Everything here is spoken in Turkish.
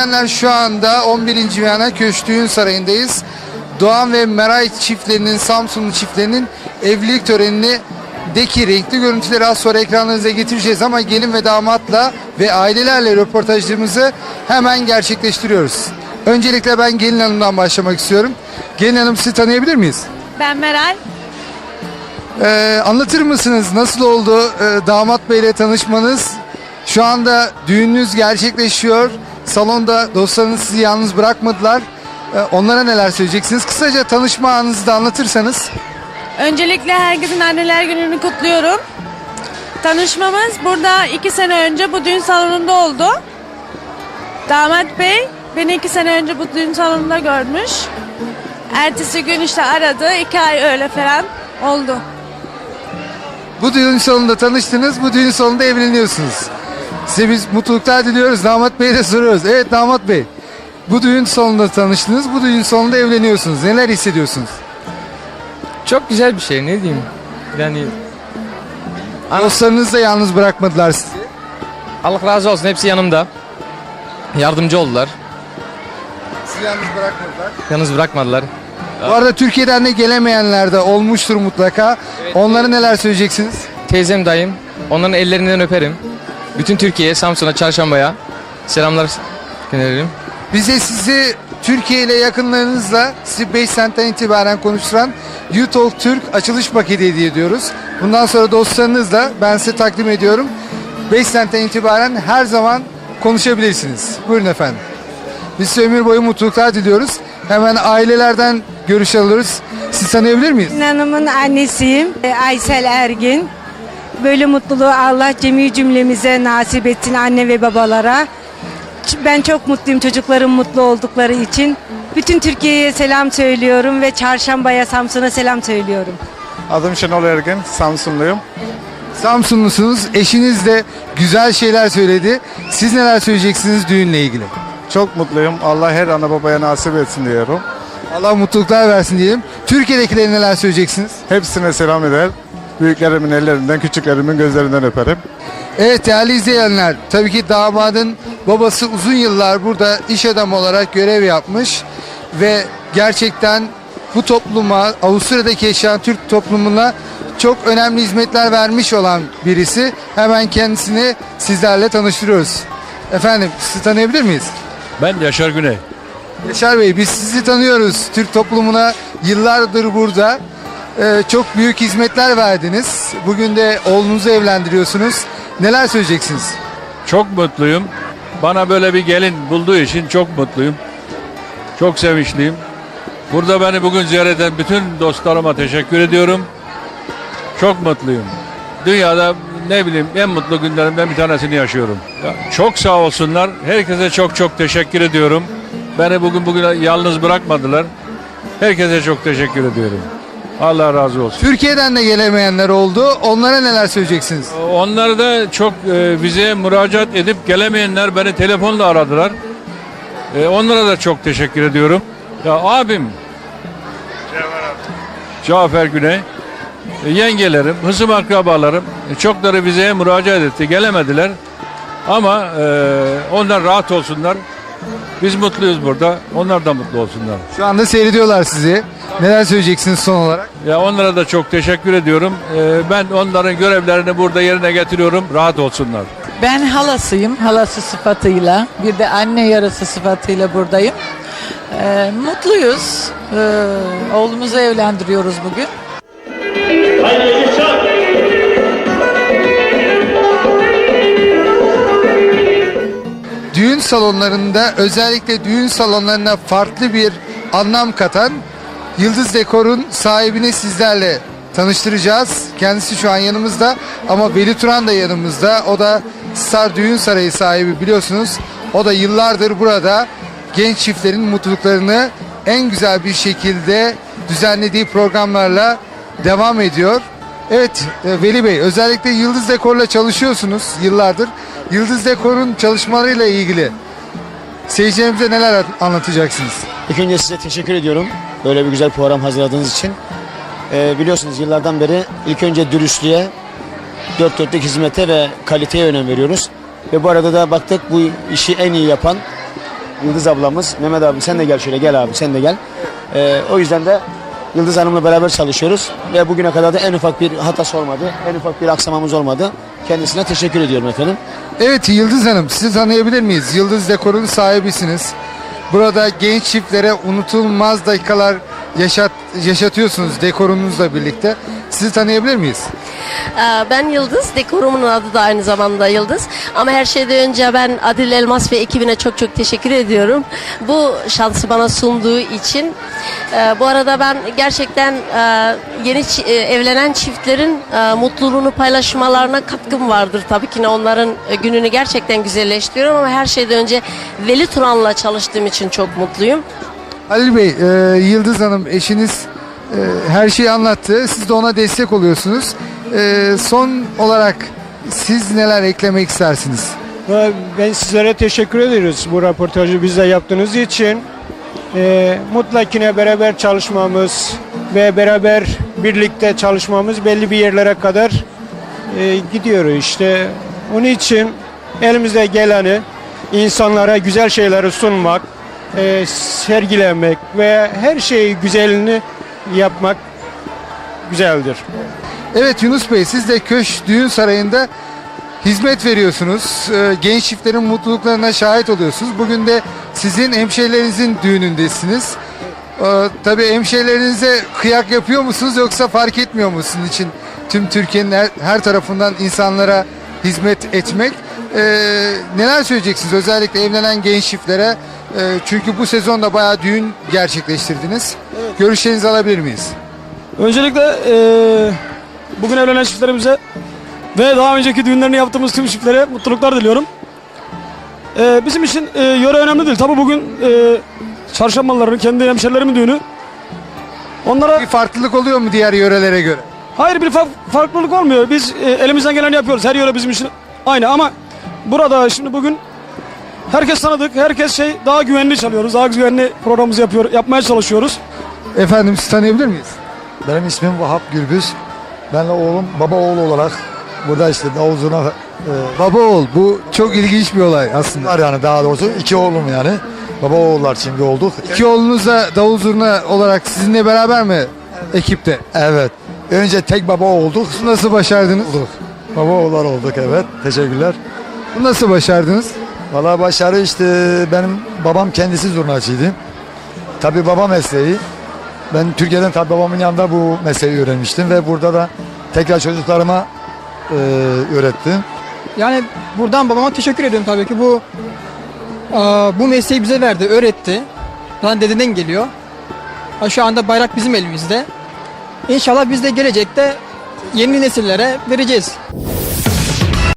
izleyenler şu anda 11. Viyana Köşk Düğün Sarayı'ndayız. Doğan ve Meray çiftlerinin, Samsunlu çiftlerinin evlilik törenini deki renkli görüntüleri az sonra ekranlarınıza getireceğiz ama gelin ve damatla ve ailelerle röportajlarımızı hemen gerçekleştiriyoruz. Öncelikle ben gelin hanımdan başlamak istiyorum. Gelin hanım sizi tanıyabilir miyiz? Ben Meral. Ee, anlatır mısınız nasıl oldu e, damat beyle tanışmanız? Şu anda düğününüz gerçekleşiyor. Salonda dostlarınız sizi yalnız bırakmadılar. Ee, onlara neler söyleyeceksiniz? Kısaca tanışma anınızı da anlatırsanız. Öncelikle herkesin anneler gününü kutluyorum. Tanışmamız burada iki sene önce bu düğün salonunda oldu. Damat Bey beni iki sene önce bu düğün salonunda görmüş. Ertesi gün işte aradı. iki ay öyle falan oldu. Bu düğün salonunda tanıştınız, bu düğün salonunda evleniyorsunuz. Size biz mutluluklar diliyoruz. Damat Bey'e de soruyoruz. Evet damat bey. Bu düğün salonunda tanıştınız, bu düğün salonunda evleniyorsunuz. Neler hissediyorsunuz? Çok güzel bir şey ne diyeyim. Yani Dostlarınız da yalnız bırakmadılar sizi. Allah razı olsun hepsi yanımda. Yardımcı oldular. Sizi yalnız bırakmadılar. Yalnız bırakmadılar. Bu arada Türkiye'den de gelemeyenler de olmuştur mutlaka. Onlara neler söyleyeceksiniz? Teyzem dayım onların ellerinden öperim. Bütün Türkiye'ye, Samsun'a, Çarşamba'ya selamlar gönderirim. Bize sizi Türkiye ile yakınlarınızla sizi 5 sentten itibaren konuşturan YouTalk Türk açılış paketi hediye ediyoruz. Bundan sonra dostlarınızla ben size takdim ediyorum. 5 sentten itibaren her zaman konuşabilirsiniz. Buyurun efendim. Biz size ömür boyu mutluluklar diliyoruz. Hemen ailelerden görüş alıyoruz. Sizi tanıyabilir miyiz? Hanım'ın annesiyim. Aysel Ergin. Böyle mutluluğu Allah cemi cümlemize nasip etsin anne ve babalara. Ben çok mutluyum çocuklarım mutlu oldukları için. Bütün Türkiye'ye selam söylüyorum ve Çarşamba'ya Samsun'a selam söylüyorum. Adım Şenol Ergin, Samsunluyum. Samsunlusunuz. Eşiniz de güzel şeyler söyledi. Siz neler söyleyeceksiniz düğünle ilgili? Çok mutluyum. Allah her ana babaya nasip etsin diyorum. Allah mutluluklar versin diyelim. Türkiye'dekilere neler söyleyeceksiniz? Hepsine selam eder. Büyüklerimin ellerinden, küçüklerimin gözlerinden öperim. Evet değerli izleyenler, tabii ki damadın babası uzun yıllar burada iş adamı olarak görev yapmış ve gerçekten bu topluma, Avusturya'daki yaşayan Türk toplumuna çok önemli hizmetler vermiş olan birisi. Hemen kendisini sizlerle tanıştırıyoruz. Efendim sizi tanıyabilir miyiz? Ben Yaşar Güney. Yaşar Bey biz sizi tanıyoruz. Türk toplumuna yıllardır burada e, çok büyük hizmetler verdiniz. Bugün de oğlunuzu evlendiriyorsunuz. Neler söyleyeceksiniz? Çok mutluyum. Bana böyle bir gelin bulduğu için çok mutluyum. Çok sevinçliyim. Burada beni bugün ziyaret eden bütün dostlarıma teşekkür ediyorum. Çok mutluyum. Dünyada ne bileyim en mutlu günlerimden bir tanesini yaşıyorum. Ya, çok sağ olsunlar. Herkese çok çok teşekkür ediyorum. Beni bugün bugün yalnız bırakmadılar. Herkese çok teşekkür ediyorum. Allah razı olsun. Türkiye'den de gelemeyenler oldu. Onlara neler söyleyeceksiniz? Onlar da çok e, bize müracaat edip gelemeyenler beni telefonla aradılar. E, onlara da çok teşekkür ediyorum. Ya abim Cafer Güney, e, yengelerim, hısım akrabalarım e, çokları bize müracaat etti. Gelemediler. Ama e, onlar rahat olsunlar. Biz mutluyuz burada. Onlar da mutlu olsunlar. Şu anda seyrediyorlar sizi. Neler söyleyeceksiniz son olarak? Ya onlara da çok teşekkür ediyorum. E, ben onların görevlerini burada yerine getiriyorum. Rahat olsunlar. Ben halasıyım, halası sıfatıyla. Bir de anne yarısı sıfatıyla buradayım. Ee, mutluyuz. Ee, oğlumuzu evlendiriyoruz bugün. Düğün salonlarında özellikle düğün salonlarına farklı bir anlam katan Yıldız Dekor'un sahibini sizlerle tanıştıracağız. Kendisi şu an yanımızda ama Veli Turan da yanımızda. O da Star Düğün Sarayı sahibi biliyorsunuz. O da yıllardır burada genç çiftlerin mutluluklarını en güzel bir şekilde düzenlediği programlarla devam ediyor. Evet e, Veli Bey özellikle Yıldız Dekor'la çalışıyorsunuz yıllardır. Yıldız Dekor'un çalışmalarıyla ilgili seyircilerimize neler anlatacaksınız? İlk önce size teşekkür ediyorum. Böyle bir güzel program hazırladığınız için. Ee, biliyorsunuz yıllardan beri ilk önce dürüstlüğe, dört dörtlük hizmete ve kaliteye önem veriyoruz. Ve bu arada da baktık bu işi en iyi yapan Yıldız ablamız, Mehmet abi sen de gel şöyle gel abi sen de gel. Ee, o yüzden de Yıldız Hanım'la beraber çalışıyoruz ve bugüne kadar da en ufak bir hatası olmadı, en ufak bir aksamamız olmadı. Kendisine teşekkür ediyorum efendim. Evet Yıldız Hanım sizi tanıyabilir miyiz? Yıldız Dekor'un sahibisiniz. Burada genç çiftlere unutulmaz dakikalar yaşat, yaşatıyorsunuz dekorunuzla birlikte. Sizi tanıyabilir miyiz? Ee, Ben Yıldız, dekorumun adı da aynı zamanda Yıldız. Ama her şeyden önce ben Adil Elmas ve ekibine çok çok teşekkür ediyorum. Bu şansı bana sunduğu için. Ee, Bu arada ben gerçekten e, yeni e, evlenen çiftlerin e, mutluluğunu paylaşmalarına katkım vardır. Tabii ki onların gününü gerçekten güzelleştiriyorum ama her şeyden önce Veli Turan'la çalıştığım için çok mutluyum. Halil Bey, Yıldız Hanım eşiniz her şeyi anlattı. Siz de ona destek oluyorsunuz. E, son olarak siz neler eklemek istersiniz? Ve Ben sizlere teşekkür ediyoruz bu röportajı bizle yaptığınız için. Ee, mutlak yine beraber çalışmamız ve beraber birlikte çalışmamız belli bir yerlere kadar e, gidiyor işte. Onun için elimizde geleni insanlara güzel şeyleri sunmak, e, sergilemek ve her şeyi güzelini yapmak güzeldir. Evet Yunus Bey, siz de Köş Düğün Sarayı'nda hizmet veriyorsunuz. E, genç çiftlerin mutluluklarına şahit oluyorsunuz. Bugün de sizin hemşehrilerinizin düğünündesiniz. E, tabii hemşehrilerinize kıyak yapıyor musunuz yoksa fark etmiyor mu sizin için tüm Türkiye'nin her, her tarafından insanlara hizmet etmek? E, neler söyleyeceksiniz özellikle evlenen genç çiftlere? Çünkü bu sezonda bayağı düğün gerçekleştirdiniz. Görüşlerinizi alabilir miyiz? Öncelikle eee, bugün evlenen çiftlerimize ve daha önceki düğünlerini yaptığımız tüm çiftlere mutluluklar diliyorum. Eee, bizim için eee, yöre önemli değil. Tabii bugün eee çarşambalıların kendi hemşerilerimin düğünü. Onlara Bir farklılık oluyor mu diğer yörelere göre? hayır bir fa- farklılık olmuyor. Biz eee, elimizden geleni yapıyoruz. Her yöre bizim için aynı ama burada şimdi bugün herkes tanıdık. Herkes şey daha güvenli çalıyoruz. Daha güvenli programımızı yapıyor, yapmaya çalışıyoruz. Efendim sizi tanıyabilir miyiz? Benim ismim Vahap Gürbüz. Benle oğlum baba oğul olarak burada işte davul zurna e, Baba oğul bu çok ilginç bir olay aslında. var yani daha doğrusu iki oğlum yani. Baba oğullar şimdi olduk. İki oğlunuz da davul zurna olarak sizinle beraber mi ekipte? Evet. Önce tek baba olduk. Nasıl başardınız? Olduk. Baba oğullar olduk evet. Teşekkürler. Nasıl başardınız? Valla başarı işte benim babam kendisi zurnacıydı. Tabii baba mesleği. Ben Türkiye'den tabii babamın yanında bu mesleği öğrenmiştim ve burada da tekrar çocuklarıma e, öğrettim. Yani buradan babama teşekkür ediyorum tabii ki. Bu aa, bu mesleği bize verdi, öğretti. Zaten dededen geliyor. Şu anda bayrak bizim elimizde. İnşallah biz de gelecekte yeni nesillere vereceğiz.